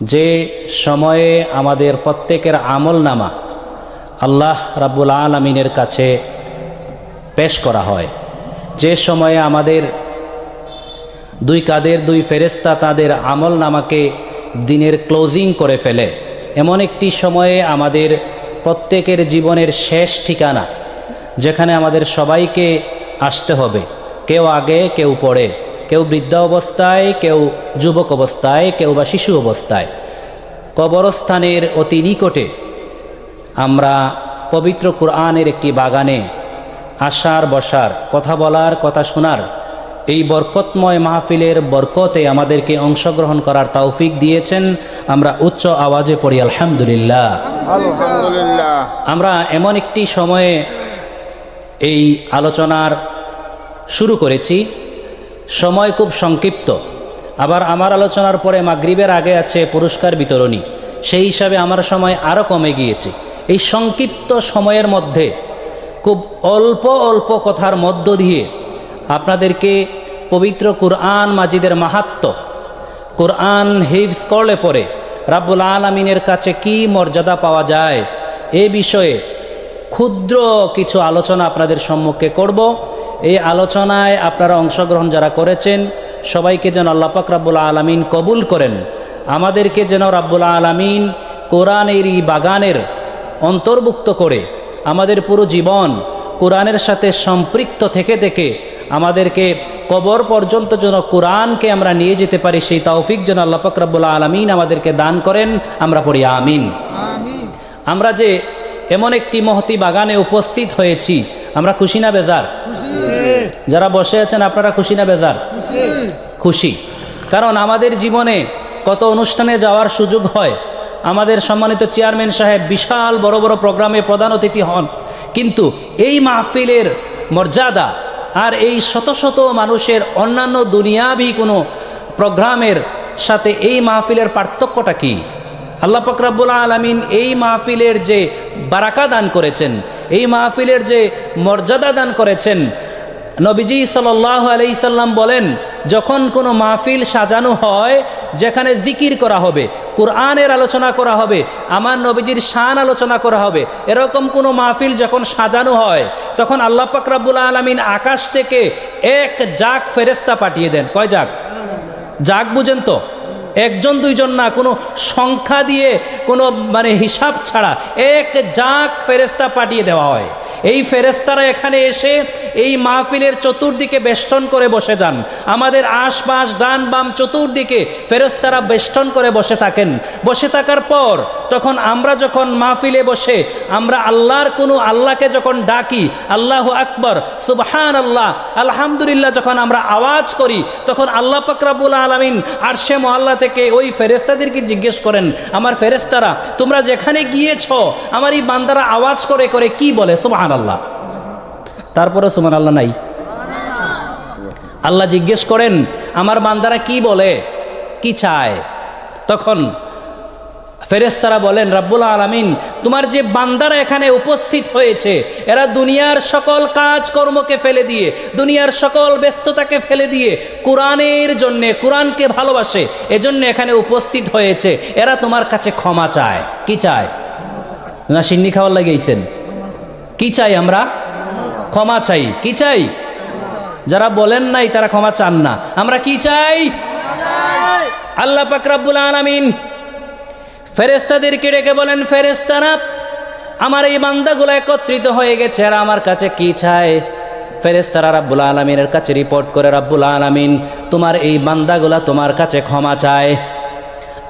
যে সময়ে আমাদের প্রত্যেকের আমল নামা আল্লাহ রাব্বুল আলমিনের কাছে পেশ করা হয়। যে সময়ে আমাদের দুই কাদের, দুই ফেরেস্তা তাদের আমল নামাকে দিনের ক্লোজিং করে ফেলে। এমন একটি সময়ে আমাদের প্রত্যেকের জীবনের শেষ ঠিকানা, যেখানে আমাদের সবাইকে আসতে হবে। কেউ আগে, কেউ পরে। কেউ বৃদ্ধ অবস্থায় কেউ যুবক অবস্থায় কেউ বা শিশু অবস্থায়। কবরস্থানের অতি নিকটে আমরা পবিত্র কুরআনের একটি বাগানে আসার বসার কথা বলার কথা শোনার এই বরকতময় মাহফিলের বরকতে আমাদেরকে অংশগ্রহণ করার তৌফিক দিয়েছেন। আমরা উচ্চ আওয়াজে পড়ি আলহামদুলিল্লাহ। আলহামদুলিল্লাহ। আমরা এমন একটি সময়ে এই আলোচনার শুরু করেছি। সময় খুব সংক্ষিপ্ত। আবার আমার আলোচনার পরে মাগরিবের আগে আছে পুরস্কার বিতরণী। সেই হিসাবে আমার সময় আরও কমে গিয়েছে। এই সংক্ষিপ্ত সময়ের মধ্যে খুব অল্প অল্প কথার মধ্য দিয়ে আপনাদেরকে পবিত্র কুরআন মাজিদের মাহাত্ম, কোরআন হিফজ করলে পরে রাব্বুল আলমিনের কাছে কি মর্যাদা পাওয়া যায় এ বিষয়ে ক্ষুদ্র কিছু আলোচনা আপনাদের সম্মুখে করব। এই আলোচনায় আপনারা অংশগ্রহণ যারা করেছেন সবাইকে যেন আল্লাপাক রাব্বুল আলমিন কবুল করেন। আমাদেরকে যেন রাব্বুল আলমিন কোরআনের এই বাগানের অন্তর্ভুক্ত করে আমাদের পুরো জীবন কোরআনের সাথে সম্পৃক্ত থেকে থেকে আমাদেরকে কবর পর্যন্ত যেন কোরআনকে আমরা নিয়ে যেতে পারি সেই তৌফিক যেন আল্লাহ ফকরাবুল্লা আলমিন আমাদেরকে দান করেন। আমরা পড়ি আমিন। আমরা যে এমন একটি মহতি বাগানে উপস্থিত হয়েছি আমরা খুশি না বেজার? যারা বসে আছেন, আপনারা খুশি না বেজার? খুশি। কারণ আমাদের জীবনে কত অনুষ্ঠানে যাওয়ার সুযোগ হয়। আমাদের সম্মানিত চেয়ারম্যান সাহেব বিশাল বড় বড় প্রোগ্রামে প্রধান অতিথি হন। কিন্তু এই মাহফিলের মর্যাদা আর এই শত শত মানুষের অন্যান্য দুনিয়াবি কোনো প্রোগ্রামের সাথে এই মাহফিলের পার্থক্যটা কি? আল্লাহ ফকরাবুল আলমিন এই মাহফিলের যে বারাকা দান করেছেন এই মাহফিলের যে মর্যাদা দান করেছেন, নবীজি সাল্লাহ আলাইসাল্লাম বলেন, যখন কোনো মাহফিল সাজানো হয়, যেখানে জিকির করা হবে, কোরআনের আলোচনা করা হবে, আমার নবীজির শান আলোচনা করা হবে, এরকম কোনো মাহফিল যখন সাজানো হয়, তখন আল্লাহ পাকরাবুল আলমিন আকাশ থেকে এক জাক ফেরেস্তা পাঠিয়ে দেন। কয় জাক জাক বুঝেন তো। একজন, দুইজন না, কোনো সংখ্যা দিয়ে, কোনো মানে হিসাব ছাড়া, এক জাঁক ফেরেস্তা পাঠিয়ে দেওয়া হয়। এই ফেরেস্তারা এখানে এসে এই মাহফিলের চতুর্দিকে বেষ্টন করে বসে যান। আমাদের আশপাশ, ডান বাম চতুর্দিকে ফেরেস্তারা বেষ্টন করে বসে থাকেন। বসে থাকার পর তখন আমরা যখন মাহফিলে বসে, আমরা আল্লাহর কোনো আল্লাহকে যখন ডাকি, আল্লাহ আকবর সুবহান আল্লাহ আলহামদুলিল্লাহ যখন আমরা আওয়াজ করি, তখন আল্লাহ পাকরাবুল আলমিন আর সে মহল্লা থেকে ওই ফেরেস্তাদেরকে জিজ্ঞেস করেন, আমার ফেরেস্তারা তোমরা যেখানে গিয়েছ, আমার এই বান্দারা আওয়াজ করে করে কি বলে? সুবহান আল্লাহ তারপরে সুমান আল্লাহ নাই। আল্লাহ জিজ্ঞেস করেন, আমার বান্দারা কি বলে? কি চায়? তখন ফেরেস্তারা বলেন, রাব্বুল আলমিন, তোমার যে বান্দারা এখানে উপস্থিত হয়েছে, এরা দুনিয়ার সকল কাজ কর্মকে ফেলে দিয়ে, দুনিয়ার সকল ব্যস্ততাকে ফেলে দিয়ে কোরআনের জন্যে, কোরআনকে ভালোবাসে, এজন্য এখানে উপস্থিত হয়েছে। এরা তোমার কাছে ক্ষমা চায়। কি চায়? না, সিন্নি খাওয়ার লাগিয়েছেন। কি চাই আমরা? ক্ষমা চাই। কি চাই? যারা বলেন নাই তারা ক্ষমা চান না। আমরা কি চাই? আল্লাহ পাকরাবুল আলমিন ফেরেস্তাদেরকে ডেকে বলেন ফেরেস্তারা আমার এই বান্দাগুলো একত্রিত হয়ে গেছে আর আমার কাছে কি চায়? ফেরেস্তারা রাব্বুল আলমিনের কাছে রিপোর্ট করে, রাব্বুল আলমিন, তোমার এই বান্দাগুলা তোমার কাছে ক্ষমা চায়।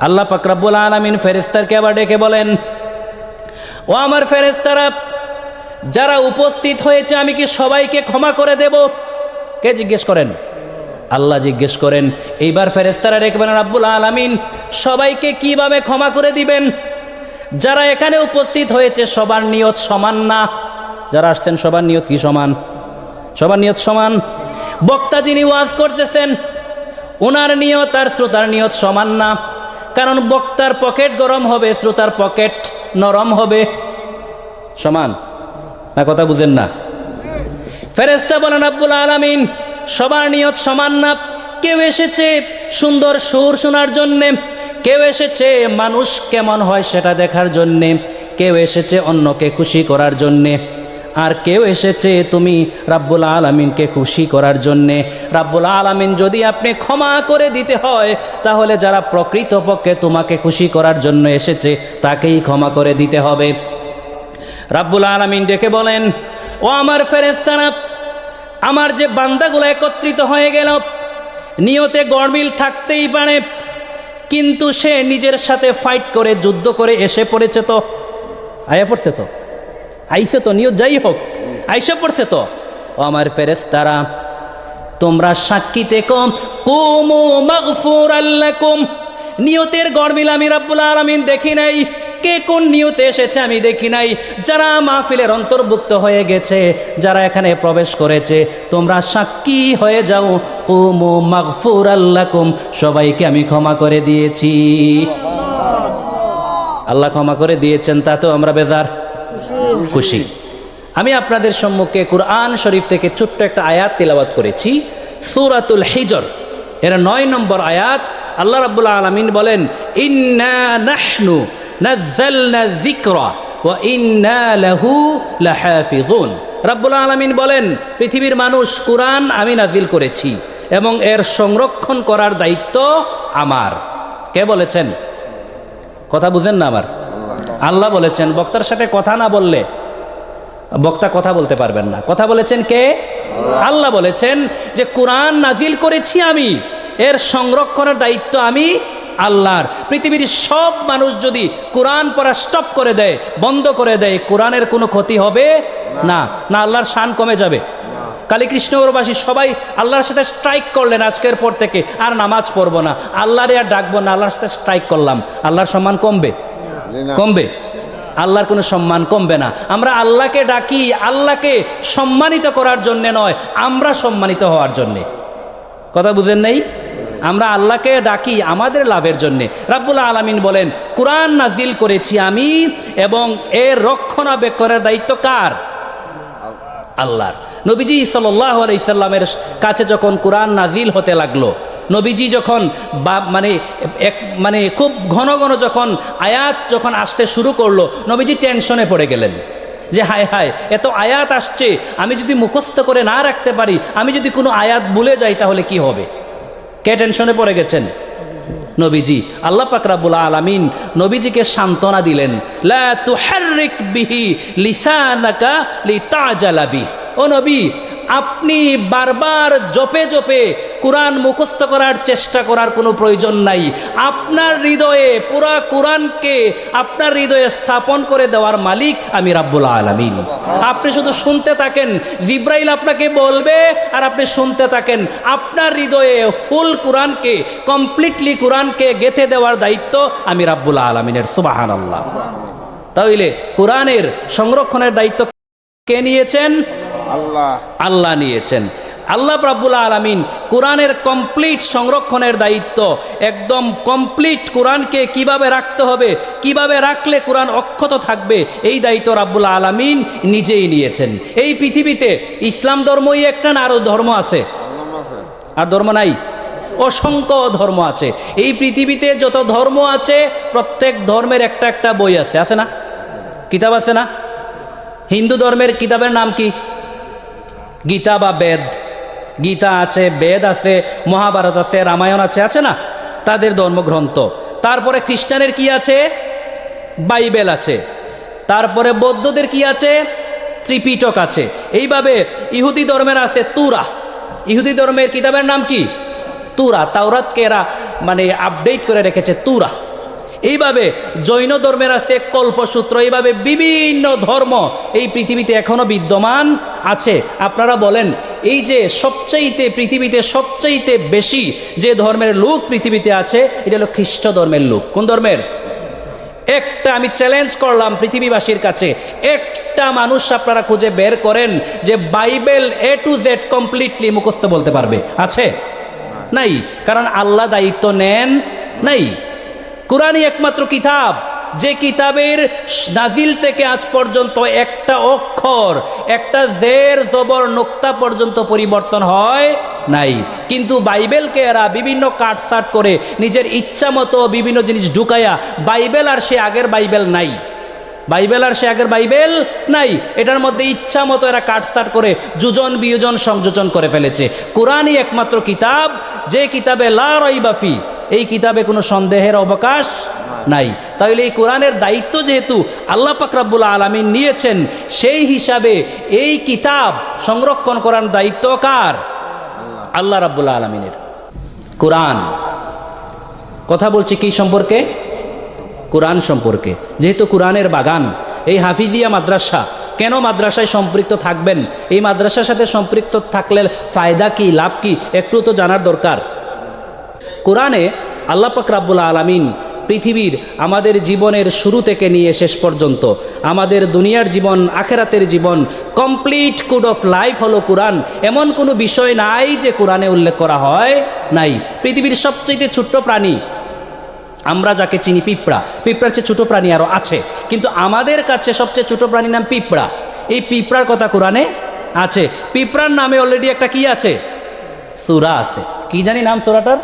আল্লাহ পাক রাব্বুল আলমিন ফেরেস্তারকে আবার ডেকে বলেন, ও আমার ফেরেস্তারা যারা উপস্থিত হয়েছে, আমি কি সবাইকে ক্ষমা করে দেব? কে জিজ্ঞেস করেন? আল্লাহ জিজ্ঞেস করেন, এইবার ফেরেস্তারা রেখবেন রাব্বুল আলামিন, সবাইকে কীভাবে ক্ষমা করে দিবেন? যারা এখানে উপস্থিত হয়েছে, সবার নিয়ত সমান না? যারা আসছেন, সবার নিয়ত কি সমান? সবার নিয়ত সমান? বক্তা যিনি ওয়াজ করতেছেন ওনার নিয়ত আর শ্রোতার নিয়ত সমান না। কারণ বক্তার পকেট গরম হবে, শ্রোতার পকেট নরম হবে। সমান? না কথা বুঝেন না। ফেরেস্তা বলেন আব্বুল আলামিন, সবার নিয়ত সমান না। কেউ এসেছে সুন্দর সুর শোনার জন্যে, কেউ এসেছে মানুষ কেমন হয় সেটা দেখার জন্যে, কেউ এসেছে অন্যকে খুশি করার জন্যে। আর কেউ এসেছে তুমি রাব্বুল আলমিনকে খুশি করার জন্যে। রাব্বুল আলমিন যদি আপনি ক্ষমা করে দিতে হয়, তাহলে যারা প্রকৃতপক্ষে তোমাকে খুশি করার জন্য এসেছে, তাকেই ক্ষমা করে দিতে হবে। রাব্বুল আলমিন ডেকে বলেন, ও আমার ফেরেস্তানা আমার যে বান্দাগুলো একত্রিত হয়ে গেল, নিয়তে গড়মিল থাকতেই পারে, কিন্তু সে নিজের সাথে ফাইট করে, যুদ্ধ করে এসে পড়েছে তো, আয়া পড়ছে তো আইসে তো, নিয়ত যাই হোক, আইসে পড়ছে তো। ও আমার ফেরেস্তারা তোমরা সাক্ষীতে কম কুমু মাগফুর আল্লাকুম নিয়তের গড়মিল আমি রাব্বুল আলামিন দেখি নাই কে কোন নিয়তে এসেছে আমি দেখি নাই। যারা মাহফিলের অন্তর্ভুক্ত হয়ে গেছে, যারা এখানে প্রবেশ করেছে, তোমরা সাক্ষী হয়ে যাও। কুমু মাগফুর আল্লাকুম সবাইকে আমি ক্ষমা করে দিয়েছি। আল্লাহ ক্ষমা করে দিয়েছেন তাতেও আমরা বেজার খুশি। আমি আপনাদের সম্মুখে কুরআন শরীফ থেকে ছোট্ট একটা আয়াত তিলাবাত করেছি, সুরাতুল হিজর। এরা নয় নম্বর আয়াত, আল্লাহ রাব্বুল আলামিন বলেন, ইন্না নাহনু নাজ্জালনা যিকরা ওয়া ইন্না লাহু লাহাফিজুন রাব্বুল আলামিন বলেন, পৃথিবীর মানুষ কুরআন আমি নাজিল করেছি এবং এর সংরক্ষণ করার দায়িত্ব আমার। কে বলেছেন? কথা বুঝেন না আমার? আল্লাহ বলেছেন, বক্তার সাথে কথা না বললে বক্তা কথা বলতে পারবেন না। কথা বলেছেন কে? আল্লাহ বলেছেন যে, কোরআন নাজিল করেছি আমি, এর সংরক্ষণের দায়িত্ব আমি আল্লাহর। পৃথিবীর সব মানুষ যদি কোরআন পড়া স্টপ করে দেয় বন্ধ করে দেয় কোরআনের কোনো ক্ষতি হবে? না। না আল্লাহর শান কমে যাবে। কালী কৃষ্ণগরবাসী সবাই আল্লাহর সাথে স্ট্রাইক করলেন আজকের পর থেকে আর নামাজ পড়ব না। আল্লাহরে আর ডাকবো না আল্লাহর সাথে স্ট্রাইক করলাম। আল্লাহর সম্মান কমবে? কমবে? আল্লাহর কোনো সম্মান কমবে না। আমরা আল্লাহকে ডাকি আল্লাহকে সম্মানিত করার জন্যে নয় আমরা সম্মানিত হওয়ার জন্যে। কথা বুঝেন নেই? আমরা আল্লাহকে ডাকি আমাদের লাভের জন্যে। রাব্বুল আলামিন বলেন, কোরআন নাজিল করেছি আমি এবং এর রক্ষণাবেক্ষণের দায়িত্ব কার? আল্লাহর। নবীজি সাল্লাহ আলাইসাল্লামের কাছে যখন কোরআন নাজিল হতে লাগল, নবীজি যখন বা মানে এক মানে খুব ঘন ঘন যখন আয়াত যখন আসতে শুরু করল, নবীজি টেনশনে পড়ে গেলেন। যে, হায় হায়, এত আয়াত আসছে, আমি যদি মুখস্থ করে না রাখতে পারি, আমি যদি কোনো আয়াত ভুলে যাই, তাহলে কি হবে? কে টেনশনে পড়ে গেছেন? নবীজি। আল্লাহ পাকরাবুল আলামিন নবীজিকে সান্ত্বনা দিলেন, লা তুহাররিক বিহি লিসানাকা ও নবী আপনি বারবার জপে জপে কোরআন মুখস্থ করার চেষ্টা করার কোনো প্রয়োজন নাই। আপনার হৃদয়ে পুরা কোরআনকে আপনার হৃদয়ে স্থাপন করে দেওয়ার মালিক আমি রাব্বুল আলামিন। আপনি শুধু শুনতে থাকেন, জিব্রাইল আপনাকে বলবে আর আপনি শুনতে থাকেন। আপনার হৃদয়ে ফুল কোরআনকে, কমপ্লিটলি কোরআনকে গেথে দেওয়ার দায়িত্ব আমি রাব্বুল আলমিনের সুবাহান আল্লাহ তাহলে কোরআনের সংরক্ষণের দায়িত্ব কে নিয়েছেন? আল্লাহ। আল্লাহ নিয়েছেন। আল্লাহ রাব্বুল আলামিন কোরআনের কমপ্লিট সংরক্ষণের দায়িত্ব একদম কমপ্লিট কোরআনকে কীভাবে রাখতে হবে কীভাবে রাখলে কোরআন অক্ষত থাকবে এই দায়িত্ব রাব্বুল আলামিন নিজেই নিয়েছেন। এই পৃথিবীতে ইসলাম ধর্মই একটা না আরও ধর্ম আছে। আর ধর্ম নাই? অসংখ্য ধর্ম আছে। এই পৃথিবীতে যত ধর্ম আছে প্রত্যেক ধর্মের একটা একটা বই আছে। আছে না? কিতাব আছে না? হিন্দু ধর্মের কিতাবের নাম কি? গীতা বা বেদ? গীতা আছে, বেদ আছে, মহাভারত আছে, রামায়ণ আছে আছে না? তাদের ধর্মগ্রন্থ। তারপরে খ্রিস্টানের কি আছে? বাইবেল আছে। তারপরে বৌদ্ধদের কি আছে? ত্রিপিটক আছে। এইভাবে ইহুদি ধর্মের আছে তুরা। ইহুদি ধর্মের কিতাবের নাম কি? তুরা। তাওরাতকে এরা মানে আপডেট করে রেখেছে তুরা। এইভাবে জৈন ধর্মের আছে কল্পসূত্র, এইভাবে বিভিন্ন ধর্ম এই পৃথিবীতে এখনও বিদ্যমান আছে। আপনারা বলেন, এই যে সবচাইতে, পৃথিবীতে সবচাইতে বেশি যে ধর্মের লোক পৃথিবীতে আছে, এটা হলো খ্রিস্ট ধর্মের লোক। কোন ধর্মের? একটা আমি চ্যালেঞ্জ করলাম পৃথিবীবাসীর কাছে। একটা মানুষ আপনারা খুঁজে বের করেন যে Bible A to Z completely মুখস্থ বলতে পারবে। আছে? নাই। কারণ আল্লাহ দায়িত্ব নেন, নাই। কোরআনই একমাত্র কিতাব। যে কিতাবের নাজিল থেকে আজ পর্যন্ত একটা অক্ষর, একটা জের জবর নোক্তা পর্যন্ত পরিবর্তন হয় নাই। কিন্তু বাইবেলকে এরা বিভিন্ন কাটসাট করে নিজের ইচ্ছা মতো বিভিন্ন জিনিস ঢুকাইয়া বাইবেল আর সে আগের বাইবেল নাই। বাইবেল আর সে আগের বাইবেল নাই। এটার মধ্যে ইচ্ছা মতো এরা কাটসাট করে যুজন বিয়োজন সংযোজন করে ফেলেছে। কোরআনই একমাত্র কিতাব, যে কিতাবে লা রইবাফি এই কিতাবে কোনো সন্দেহের অবকাশ নাই। তাহলে এই কোরআনের দায়িত্ব যেহেতু আল্লাহ পাকরাবুল আলমিন নিয়েছেন, সেই হিসাবে এই কিতাব সংরক্ষণ করার দায়িত্ব কার? আল্লাহ রাব্বুল আলমিনের। কোরআন। কথা বলছি কি সম্পর্কে? কোরআন সম্পর্কে। যেহেতু কোরআনের বাগান, এই হাফিজিয়া মাদ্রাসা, কেন মাদ্রাসায় সম্পৃক্ত থাকবেন? এই মাদ্রাসার সাথে সম্পৃক্ত থাকলে ফায়দা কি, লাভ কি, একটু তো জানার দরকার। কোরআনে আল্লাহ পাক রাব্বুল আলামিন পৃথিবীর আমাদের জীবনের শুরু থেকে নিয়ে শেষ পর্যন্ত, আমাদের দুনিয়ার জীবন, আখেরাতের জীবন কমপ্লিট কুড অফ লাইফ হলো কোরআন। এমন কোনো বিষয় নাই যে কোরআনে উল্লেখ করা হয় নাই। পৃথিবীর সবচেয়ে ছোট্ট প্রাণী, আমরা যাকে চিনি পিঁপড়া। পিঁপড়ার চেয়ে ছোটো প্রাণী আরও আছে। কিন্তু আমাদের কাছে সবচেয়ে ছোট প্রাণীর নাম পিঁপড়া। এই পিঁপড়ার কথা কোরআনে আছে। পিঁপড়ার নামে অলরেডি একটা কি আছে? সুরা আছে। কি জানি নাম সুরাটার?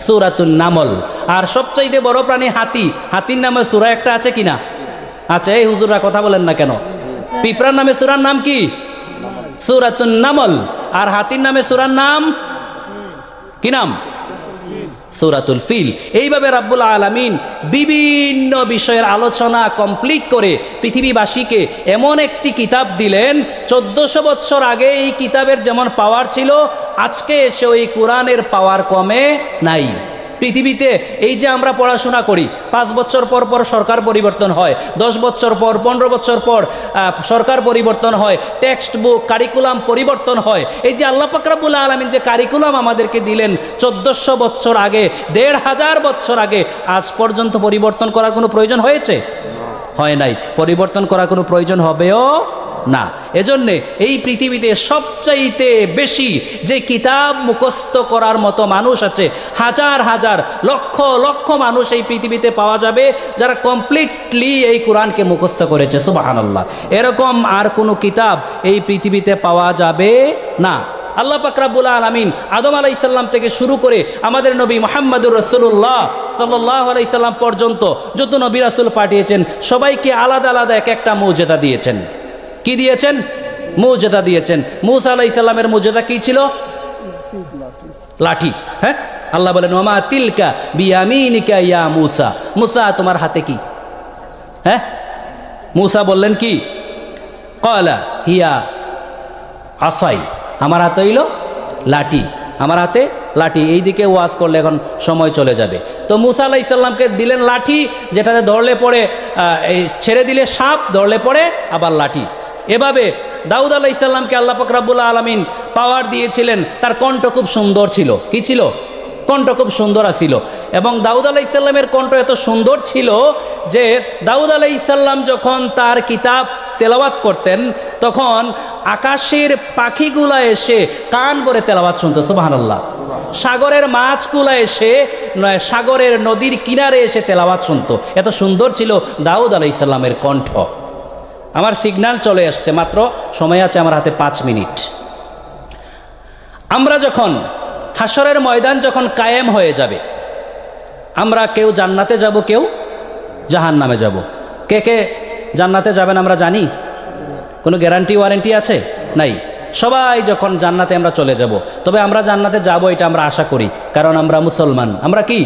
সুরাতুন নামল। আর সবচাইতে বড় প্রাণী হাতি। হাতির নামে সুরা একটা আছে কিনা? আচ্ছা এই হুজুররা কথা বলেন না কেন? পিঁপড়ার নামে সুরার নাম কি? সুরাতুন নামল। আর হাতির নামে সুরার নাম? কি নাম? সুরাতুল ফিল। এইভাবে রাব্বুল আলামিন বিভিন্ন বিষয়ের আলোচনা কমপ্লিট করে পৃথিবীবাসীকে এমন একটি কিতাব দিলেন, চোদ্দশো বৎসর আগে এই কিতাবের যেমন পাওয়ার ছিল, আজকে এসে ওই কোরআনের পাওয়ার কমে নাই। পৃথিবীতে এই যে আমরা পড়াশোনা করি, পাঁচ বছর পর পর সরকার পরিবর্তন হয়, দশ বছর পর, পনেরো বছর পর সরকার পরিবর্তন হয় টেক্সট বুক কারিকুলাম পরিবর্তন হয়। এই যে আল্লাহ পাকরাবুল আলমিন যে কারিকুলাম আমাদেরকে দিলেন, চোদ্দোশো বছর আগে, দেড় হাজার বছর আগে, আজ পর্যন্ত পরিবর্তন করার কোনো প্রয়োজন হয়েছে? হয় নাই। পরিবর্তন করার কোনো প্রয়োজন হবেও না। এজন্যে এই পৃথিবীতে সবচাইতে বেশি যে কিতাব মুখস্থ করার মতো মানুষ আছে, হাজার হাজার, লক্ষ লক্ষ মানুষ এই পৃথিবীতে পাওয়া যাবে যারা কমপ্লিটলি এই কোরআনকে মুখস্থ করেছে। সুবাহান্লাহ এরকম আর কোনো কিতাব এই পৃথিবীতে পাওয়া যাবে না। আল্লাহ পাকরাবুল আলমিন আদম আলাইসাল্লাম থেকে শুরু করে আমাদের নবী মোহাম্মদুর রসুল্লাহ সাল্লাহ আলাইসাল্লাম পর্যন্ত যত নবী রাসুল পাঠিয়েছেন, সবাইকে আলাদা আলাদা এক একটা মৌজেদা দিয়েছেন। কি দিয়েছেন? মৌজেদা দিয়েছেন। মুসা আলাহ ইসলামের মৌজেদা কি ছিল? লাঠি। হ্যাঁ? আল্লাহ বলেন ওমা তিলকা বিয়ামিনিকা ইয়া মুসা। মুসা, তোমার হাতে কি? হ্যাঁ? মুসা বললেন, কি? কলা হিয়া আসাই। আমার হাতে হইল লাঠি। আমার হাতে লাঠি। এই দিকে ওয়াজ করলে এখন সময় চলে যাবে। তো মুসা আলাহ ইসাল্লামকে দিলেন লাঠি, যেটাতে ধরলে পরে এই ছেড়ে দিলে সাপ, ধরলে পরে আবার লাঠি। এভাবে দাউদ আলাহ ইসাল্লামকে আল্লাহ ফকরাবুল্লাহ আলমিন পাওয়ার দিয়েছিলেন। তার কণ্ঠ খুব সুন্দর ছিল। কি ছিল? কণ্ঠ খুব সুন্দর আছিল। এবং দাউদ আলাহ ইসাল্লামের কণ্ঠ এত সুন্দর ছিল যে দাউদ আলাহ ইসাল্লাম যখন তার কিতাব তেলাওয়াত করতেন তখন আকাশের পাখিগুলা এসে কান ভরে তেলাওয়াত শুনতো সুবাহান্লাহ সাগরের মাছগুলা এসে সাগরের নদীর কিনারে এসে তেলাওয়াত শুনতো। এত সুন্দর ছিল দাউদ আলাহ ইসাল্লামের কণ্ঠ। আমার সিগন্যাল চলে আসছে, মাত্র সময় আছে আমার হাতে পাঁচ মিনিট। আমরা যখন হাসরের ময়দান যখন কায়েম হয়ে যাবে, আমরা কেউ জান্নাতে যাব, কেউ জাহান নামে যাব। কে কে জান্নাতে যাবেন আমরা জানি? কোনো গ্যারান্টি ওয়ারেন্টি আছে? নাই। সবাই যখন জান্নাতে আমরা চলে যাব, তবে আমরা জান্নাতে যাব, এটা আমরা আশা করি। কারণ আমরা মুসলমান। আমরা কি?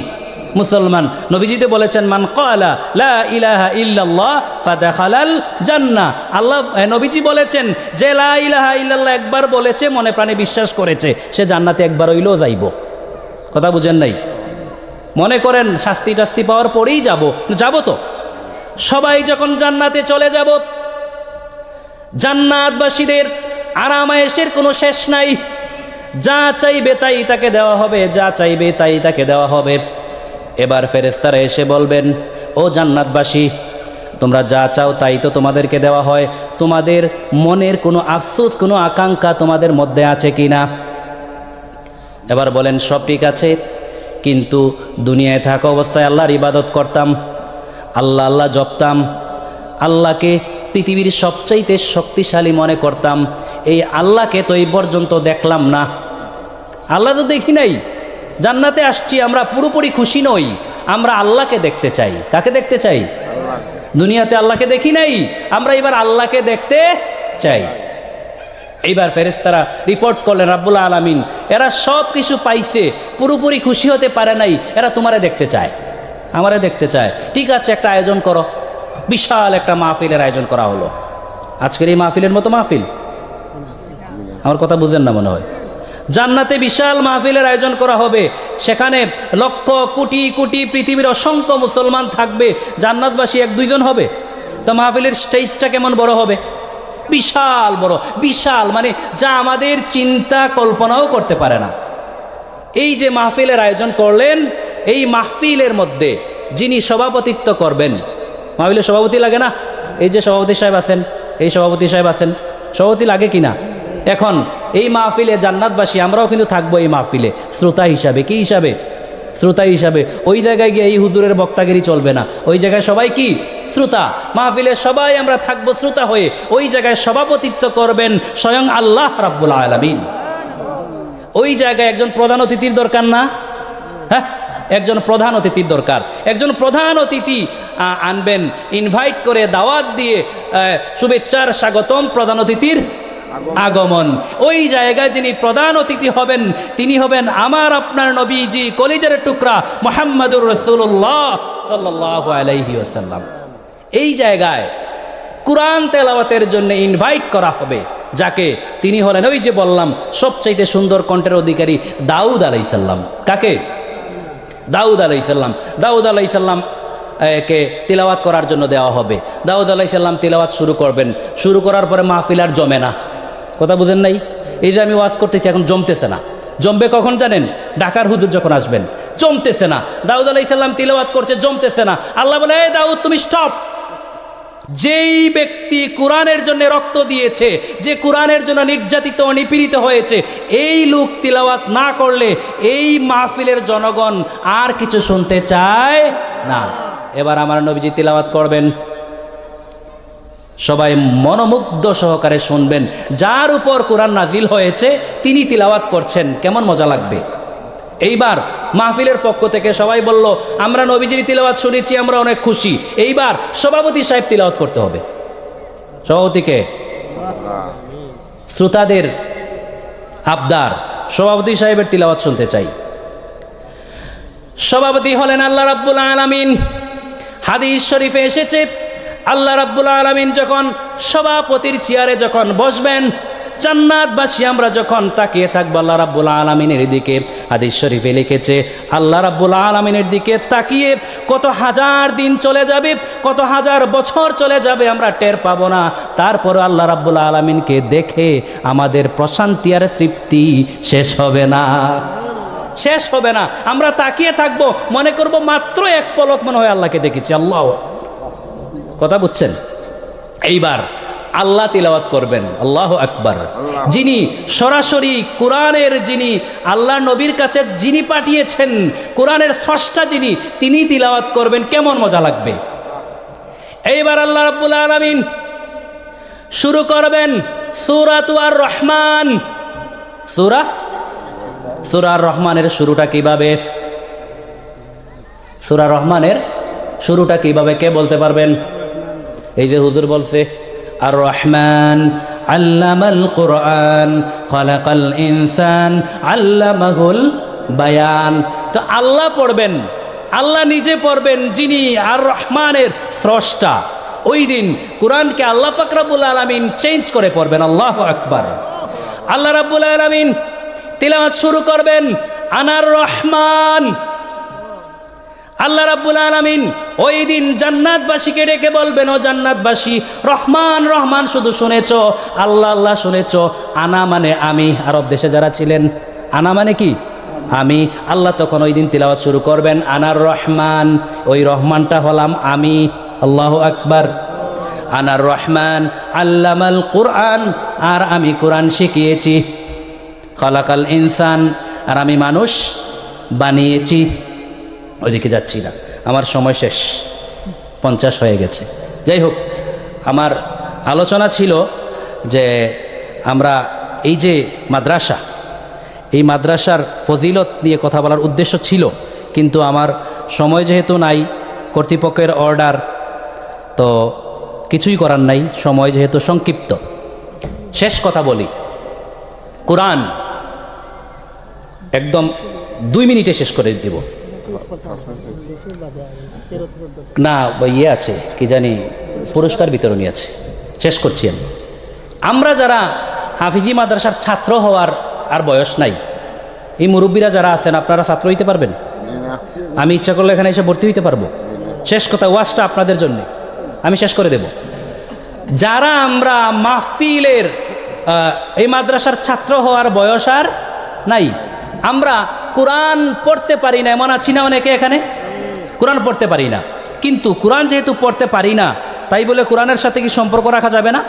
মুসলমান। নবীজিতে বলেছেন, মান কলা লা ইলাহা ইল্লাল্লাহ ফাদাখালাল জান্নাহ। আল্লাহ নবীজি বলেছেন যে লা ইলাহা ইল্লাল্লাহ একবার বলেছে, মনে প্রাণে বিশ্বাস করেছে, সে জান্নাতে একবার হইলেও যাইব। কথা বুঝেন নাই? মনে করেন, শাস্তি টাস্তি পাওয়ার পরেই যাব। যাব তো। সবাই যখন জান্নাতে চলে যাব, জান্নাতবাসীদের আরামায়েশের কোনো শেষ নাই। যা চাইবে তাই তাকে দেওয়া হবে, যা চাইবে তাই তাকে দেওয়া হবে। এবার ফেরেস্তারা এসে বলবেন, ও জান্নাতবাসী, তোমরা যা চাও তাই তো তোমাদেরকে দেওয়া হয়। তোমাদের মনের কোনো আফসোস, কোনো আকাঙ্ক্ষা তোমাদের মধ্যে আছে কি না? এবার বলেন, সব ঠিক আছে, কিন্তু দুনিয়ায় থাকা অবস্থায় আল্লাহর ইবাদত করতাম, আল্লাহ আল্লাহ জপতাম, আল্লাহকে পৃথিবীর সবচাইতে শক্তিশালী মনে করতাম। এই আল্লাহকে তো এই পর্যন্ত দেখলাম না। আল্লাহ তো দেখি নাই। জান্নাতে আসছি, আমরা পুরোপুরি খুশি নই, আমরা আল্লাহকে দেখতে চাই। কাকে দেখতে চাই? দুনিয়াতে আল্লাহকে দেখি নাই, আমরা এবার আল্লাহকে দেখতে চাই। এইবার ফেরেস্তারা রিপোর্ট করলেন, রাব্বুল আলামিন, এরা সব কিছু পাইছে, পুরোপুরি খুশি হতে পারে নাই, এরা তোমারে দেখতে চায়, আমারে দেখতে চায়। ঠিক আছে, একটা আয়োজন করো। বিশাল একটা মাহফিলের আয়োজন করা হলো। আজকের এই মাহফিলের মতো মাহফিল? আমার কথা বুঝেন না মনে হয়। জান্নাতে বিশাল মাহফিলের আয়োজন করা হবে। সেখানে লক্ষ কোটি কোটি পৃথিবীর অসংখ্য মুসলমান থাকবে। জান্নাতবাসী এক দুইজন হবে। তো মাহফিলের স্টেজটা কেমন বড় হবে? বিশাল বড়, বিশাল। মানে যা আমাদের চিন্তা কল্পনাও করতে পারে না। এই যে মাহফিলের আয়োজন করলেন, এই মাহফিলের মধ্যে যিনি সভাপতিত্ব করবেন, মাহফিলের সভাপতি লাগে না? এই যে সভাপতি সাহেব আছেন, এই সভাপতি সাহেব আছেন, সভাপতি লাগে কি না এখন এই মাহফিলে জান্নাতবাসী, আমরাও কিন্তু থাকব এই মাহফিলে। শ্রোতা হিসাবে, কি হিসাবে? শ্রোতা হিসাবে। ওই জায়গায় গিয়ে এই হুজুরের বক্তাগিরি চলবে না। ওই জায়গায় সবাই কি? শ্রোতা। মাহফিলে সবাই আমরা থাকব শ্রোতা হয়ে। ওই জায়গায় সভাপতিত্ব করবেন স্বয়ং আল্লাহ রাব্বুল আলামিন। ওই জায়গায় একজন প্রধান অতিথির দরকার না? হ্যাঁ? একজন প্রধান অতিথির দরকার। একজন প্রধান অতিথি আনবেন ইনভাইট করে দাওয়াত দিয়ে শুভেচ্ছার স্বাগতম প্রধান অতিথির আগমন। ওই জায়গায় যিনি প্রধান অতিথি হবেন, তিনি হবেন আমার আপনার নবীজি, কলিজার টুকরা মোহাম্মদুর রসুল্লাহ সাল্লাহ আলাইহি আসাল্লাম এই জায়গায় কোরআন তেলাওয়াতের জন্য ইনভাইট করা হবে, যাকে তিনি হলেন ওই যে বললাম, সবচাইতে সুন্দর কণ্ঠের অধিকারী দাউদ আলাইসাল্লাম কাকে? দাউদ আলাইসাল্লাম দাউদ আলাইসাল্লাম কে তিলাওয়াত করার জন্য দেওয়া হবে। দাউদ আলাইসাল্লাম তিলাওয়াত শুরু করবেন। শুরু করার পরে মাহফিল আর জমে না। কথা বুঝেন নাই? এই যে আমি ওয়াজ করতেছি, এখন জমতেছে না। জমবে কখন জানেন? ঢাকার হুজুর যখন আসবেন। জমতেছে না। দাউদ আলাইসাল্লাম তিলাওয়াত করছে, জমতেছে না। আল্লাহ বলে, "এই দাউদ, তুমি স্টপ যেই ব্যক্তি কোরআনের জন্য রক্ত দিয়েছে, যে কোরআনের জন্য নির্যাতিত নিপীড়িত হয়েছে, এই লোক তিলাওয়াত না করলে এই মাহফিলের জনগণ আর কিছু শুনতে চায় না। এবার আমার নবীজি তিলাওয়াত করবেন। সবাই মনোমুগ্ধ সহকারে শুনবেন। যার উপর কোরআন নাজিল হয়েছে, তিনি তিলাওয়াত করছেন। কেমন মজা লাগবে? এইবার মাহফিলের পক্ষ থেকে সবাই বলল, আমরা নবীজির তিলাওয়াত শুনেছি, আমরা অনেক খুশি। এইবার সভাপতি সাহেব তিলাওয়াত করতে হবে। সভাপতিকে? শ্রোতাদের আবদার। সভাপতি সাহেবের তিলাওয়াত শুনতে চাই। সভাপতি হলেন আল্লাহ রাব্বুল আলামিন। হাদিস শরীফে এসেছে আল্লাহ রাব্বুল আলামিন যখন সভাপতির চেয়ারে যখন বসবেন, জান্নাতবাসী আমরা যখন তাকিয়ে থাকব, আল্লাহ রাব্বুল আলমিনের দিকে। হাদিস শরীফে লিখেছে, আল্লাহ রাব্বুল আলমিনের দিকে তাকিয়ে কত হাজার দিন চলে যাবে, কত হাজার বছর চলে যাবে আমরা টের পাবো না। তারপরে আল্লাহ রাব্বুল আলমিনকে দেখে আমাদের প্রশান্তি আর তৃপ্তি শেষ হবে না। শেষ হবে না। আমরা তাকিয়ে থাকব, মনে করব মাত্র এক পলক মনে হয় আল্লাহকে দেখেছি। আল্লাহ কথা বুঝছেন? এইবার আল্লাহ তিলাওয়াত করবেন আল্লাহ আকবার। যিনি সরাসরি কোরআনের যিনি আল্লাহ নবীর কাছে যিনি পাঠিয়েছেন কোরআনের স্রষ্টা যিনি তিনি তিলাওয়াত করবেন কেমন মজা লাগবে? এইবার আল্লাহ রাব্বুল আলামিন শুরু করবেন সুরাতু আর রহমান সুরা সুরার রহমানের শুরুটা কীভাবে? সুরা রহমানের শুরুটা কীভাবে কে বলতে পারবেন? এই যে হুজুর বলছে আর রহমান আল্লামাল কোরআন, খলাকাল ইনসান আল্লামাহুল বায়ান। তো আল্লাহ পড়বেন, আল্লাহ নিজে পড়বেন যিনি আর রহমানের স্রষ্টা। ওই দিন কোরআনকে আল্লাহ পাকরাবুল আলমিন চেঞ্জ করে পড়বেন, আল্লাহ আকবার। আল্লাহ রাব্বুল আলমিন তিলাওয়াত শুরু করবেন আনার রহমান আল্লাহ রাব্বুল আলামিন ওই দিন জান্নাতবাসীকে ডেকে বলবেন, ও জান্নাতবাসী, রহমান রহমান, শুধু শুনেছ? আল্লাহ আল্লাহ শুনেছ? আনা মানে আমি, আরব দেশে যারা ছিলেন, আনা মানে কি? আমি। আল্লাহ তখন ওই দিন তিলাওয়াত শুরু করবেন আনার রহমান, ওই রহমানটা হলাম আমি। আল্লাহ আকবার। আনার রহমান, আল্লামাল কোরআন, আর আমি কোরআন শিখিয়েছি। খলাকাল ইনসান, আর আমি মানুষ বানিয়েছি। ওইদিকে যাচ্ছি না। আমার সময় শেষ। পঞ্চাশ হয়ে গেছে। যাই হোক, আমার আলোচনা ছিল যে আমরা এই যে মাদ্রাসা, এই মাদ্রাসার ফজিলত নিয়ে কথা বলার উদ্দেশ্য ছিল, কিন্তু আমার সময় যেহেতু নাই, কর্তৃপক্ষের অর্ডার, তো কিছুই করার নাই, সময় যেহেতু সংক্ষিপ্ত। শেষ কথা বলি। কোরআন একদম দুই মিনিটে শেষ করে দিব। না ইয়ে আছে, কি জানি, পুরস্কার বিতরণী আছে। শেষ করছি আমি। আমরা যারা হাফিজি মাদ্রাসার ছাত্র হওয়ার আর বয়স নাই, এই মুরব্বীরা যারা আছেন, আপনারা ছাত্র হইতে পারবেন? আমি ইচ্ছা করলে এখানে এসে ভর্তি হইতে পারব। শেষ কথা, ওয়াজটা আপনাদের জন্য। আমি শেষ করে দেব। যারা আমরা মাহফিলের এই মাদ্রাসার ছাত্র হওয়ার বয়স আর নাই, আমরা কোরআন পড়তে পারি না। এমন আছি না অনেকে এখানে? কোরআন পড়তে পারি না। কিন্তু কোরআন যেহেতু পড়তে পারি না, তাই বলে কোরআনের সাথে কি সম্পর্ক রাখা যাবে না?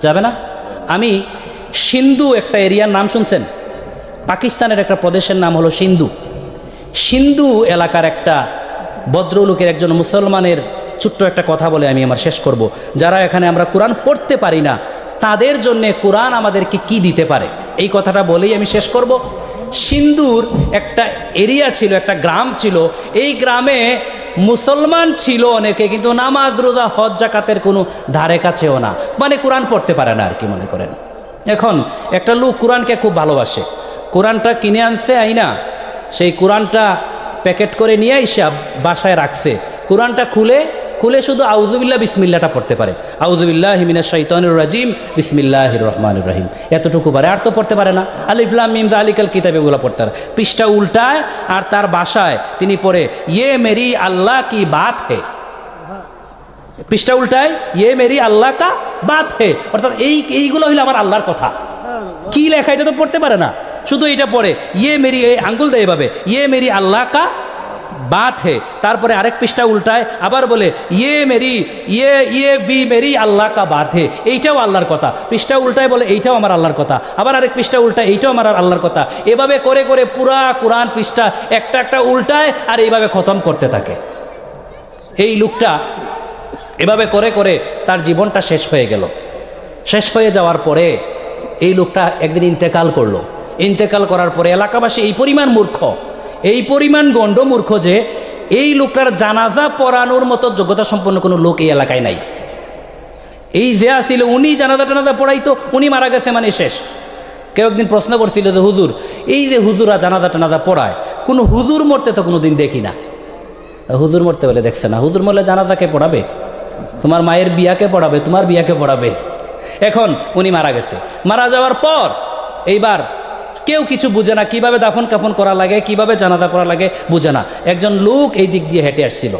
যাবে না? আমি সিন্ধু একটা এরিয়ার নাম শুনছেন? পাকিস্তানের একটা প্রদেশের নাম হলো সিন্ধু। সিন্ধু এলাকার একটা ভদ্রলোকের একজন মুসলমানের ছোট্ট একটা কথা বলে আমি আমার শেষ করব। যারা এখানে আমরা কোরআন পড়তে পারি না, তাদের জন্যে কোরআন আমাদেরকে কি দিতে পারে? এই কথাটা বলেই আমি শেষ করব। সিন্ধুর একটা এরিয়া ছিল, একটা গ্রাম ছিল। এই গ্রামে মুসলমান ছিল অনেকে, কিন্তু নামাজ, রোজা, হজ জাকাতের কোনো ধারে কাছেও না। মানে কোরআন পড়তে পারে না আর কি, মনে করেন। এখন একটা লোক কোরআনকে খুব ভালোবাসে। কোরআনটা কিনে আনছে আইনা। সেই কোরআনটা প্যাকেট করে নিয়ে এসে বাসায় রাখছে। কোরআনটা খুলে খুলে শুধু আউজুবিল্লাহ বিসমিল্লাটা পড়তে পারে। আউজুবিল্লাহ হিমিনা শৈতানুর রাজিম বিসমিল্লাহ রহমান রহিম। এতটুকু পারে, আর তো পড়তে পারে না। আলিফলাম মিম আলিকাল কিতাব এগুলো পড়তে পারে। পৃষ্ঠা উল্টায়, আর তার বাসায় তিনি পড়ে ইয়ে মেরি আল্লাহ কি বাত হে? পৃষ্ঠা উল্টায় ইয়ে মেরি আল্লাহ কা বাত হে? অর্থাৎ এই, এইগুলো হইল আমার আল্লাহর কথা। কি লেখা এটা তো পড়তে পারে না। শুধু এটা পড়ে ইয়ে মেরি, এই আঙ্গুল দেয় এভাবে ইয়ে মেরি আল্লাহ কা বাত হে। তারপরে আরেক পৃষ্ঠা উল্টায়, আবার বলে ইয়ে মেরি ইয়ে ইয়ে ভি মেরি আল্লাহ কা বাত হে। এইটাও আল্লাহর কথা। পৃষ্ঠা উল্টায় বলে, এইটাও আমার আল্লাহর কথা। আবার আরেক পৃষ্ঠা উল্টায়, এইটাও আমার আল্লাহর কথা। এভাবে করে করে পুরা কোরআন পৃষ্ঠা একটা একটা উল্টায় আর এইভাবে খতম করতে থাকে। এই লোকটা এভাবে করে করে তার জীবনটা শেষ হয়ে গেল। শেষ হয়ে যাওয়ার পরে এই লোকটা একদিন ইন্তেকাল করল। ইন্তেকাল করার পরে এলাকাবাসী, এই পরিমাণ মূর্খ। এই পরিমাণ গণ্ড মূর্খ যে এই লোকটার জানাজা পড়ানোর মতো যোগ্যতা সম্পন্ন কোনো লোক এই এলাকায় নাই। এই যে আসিল, উনি জানাজা টানাজা পড়াইতো, উনি মারা গেছে মানে শেষ। কেউ একদিন প্রশ্ন করছিল যে, হুজুর, এই যে হুজুরা জানাজা টানাজা পড়ায়, কোনো হুজুর মরতে তো কোনো দিন দেখি না? হুজুর মরতে বলে দেখছে না। হুজুর মরলে জানাজাকে পড়াবে? তোমার মায়ের বিয়াকে পড়াবে? তোমার বিয়াকে পড়াবে? এখন উনি মারা গেছে। মারা যাওয়ার পর এইবার কেউ কিছু বুঝে না কীভাবে দাফন কাফন করা লাগে, কীভাবে জানাজা পড়া লাগে বুঝে না। একজন লোক এই দিক দিয়ে হেঁটে আসছিল।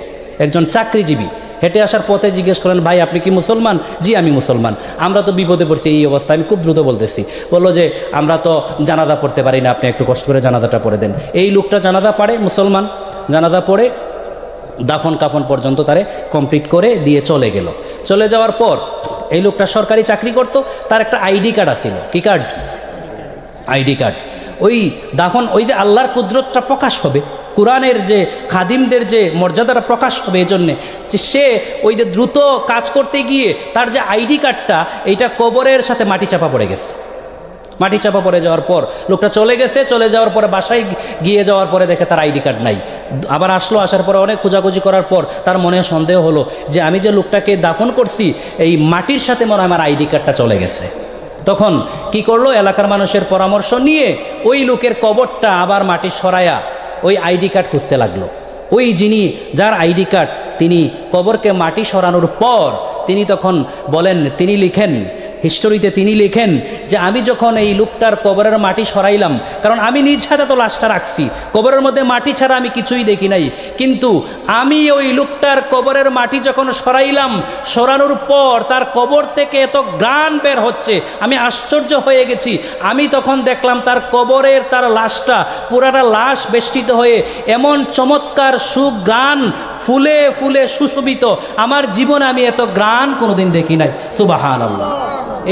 একজন চাকরিজীবী হেঁটে আসার পথে জিজ্ঞেস করেন ভাই, আপনি কি মুসলমান? জি, আমি মুসলমান। আমরা তো বিপদে পড়ছি, এই অবস্থা, আমি খুব দ্রুত বলতেছি। বলল যে, আমরা তো জানাজা পড়তে পারি না, আপনি একটু কষ্ট করে জানাজাটা পড়ে দেন। এই লোকটা জানাজা পারে মুসলমান, জানাজা পড়ে, দাফন কাফন পর্যন্ত তারে কমপ্লিট করে দিয়ে চলে গেল। চলে যাওয়ার পর এই লোকটা সরকারি চাকরি করত, তার একটা আইডি কার্ড আছিল, কি কার্ড? ID card. ওই দাফন, ওই যে আল্লাহর কুদরতটা প্রকাশ হবে, কোরআনের যে খাদিমদের যে মর্যাদাটা প্রকাশ হবে এই জন্যে যে সে ওই যে দ্রুত কাজ করতে গিয়ে তার যে আইডি কার্ডটা, এইটা কবরের সাথে মাটি চাপা পড়ে গেছে। মাটি চাপা পড়ে যাওয়ার পর, লোকটা চলে গেছে, চলে যাওয়ার পরে বাসায় গিয়ে যাওয়ার পরে দেখে তার আইডি কার্ড নাই। আবার আসলো, আসার পরে অনেক খোঁজাখুঁজি করার পর তার মনে সন্দেহ হলো যে আমি যে লোকটাকে দাফন করছি, এই মাটির সাথে মনে আমার আইডি কার্ডটা চলে গেছে। তখন কি করল? এলাকার মানুষের পরামর্শ নিয়ে ওই লোকের কবরটা আবার মাটি সরায়া ওই আইডি কার্ড খুঁজতে লাগল। ওই যিনি, যার আইডি কার্ড তিনি কবরকে মাটি সরানোর পর তিনি তখন বলেন, তিনি লিখেন হিস্টোরিতে তিনি লেখেন যে আমি যখন এই লোকটার কবরের মাটি সরাইলাম, কারণ আমি নিজ হাতে তো লাশটা রাখছি, কবরের মধ্যে মাটি ছাড়া আমি কিছুই দেখি নাই, কিন্তু আমি ওই লোকটার কবরের মাটি যখন সরাইলাম, সরানোর পর তার কবর থেকে এত গ্রান বের হচ্ছে, আমি আশ্চর্য হয়ে গেছি। আমি তখন দেখলাম তার কবরের তার লাশটা পুরাটা লাশ বেষ্টিত হয়ে এমন চমৎকার সুগ্রান ফুলে ফুলে সুশোভিত। আমার জীবনে আমি এত গ্রান কোনোদিন দেখি নাই। সুবাহান আল্লাহ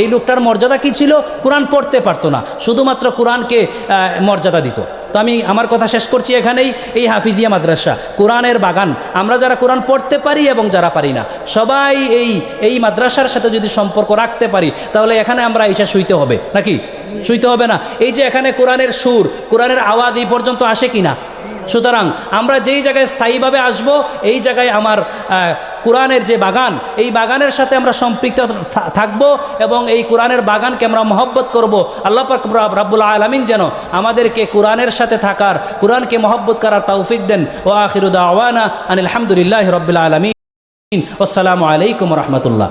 এই লোকটার মর্যাদা কি ছিল? কোরআন পড়তে পারতো না। শুধুমাত্র কোরআনকে মর্যাদা দিত। তো আমি আমার কথা শেষ করছি এখানেই। এই হাফিজিয়া মাদ্রাসা, কোরআনের বাগান। আমরা যারা কোরআন পড়তে পারি এবং যারা পারি না, সবাই এই এই মাদ্রাসার সাথে যদি সম্পর্ক রাখতে পারি, তাহলে এখানে আমরা এসে শুইতে হবে। নাকি? শুইতে হবে না। এই যে এখানে কোরআনের সুর, কোরআনের আওয়াজ এই পর্যন্ত আসে কি না সুতরাং আমরা যেই জায়গায় স্থায়ীভাবে আসব, এই জায়গায় আমার কোরআনের যে বাগান, এই বাগানের সাথে আমরা সম্পৃক্ত থাকব এবং এই কোরআনের বাগানকে আমরা মহব্বত করব। আল্লাহ পাক রব- রাব্বুল আলমিন যেন আমাদেরকে কোরআনের সাথে থাকার, কোরআনকে মহব্বত করার তৌফিক দেন। ও আখিরুদ্দা আওয়ানা আনিল আলহামদুলিল্লাহ আলমিন। আসসালামু আলাইকুম রহমতুল্লাহ।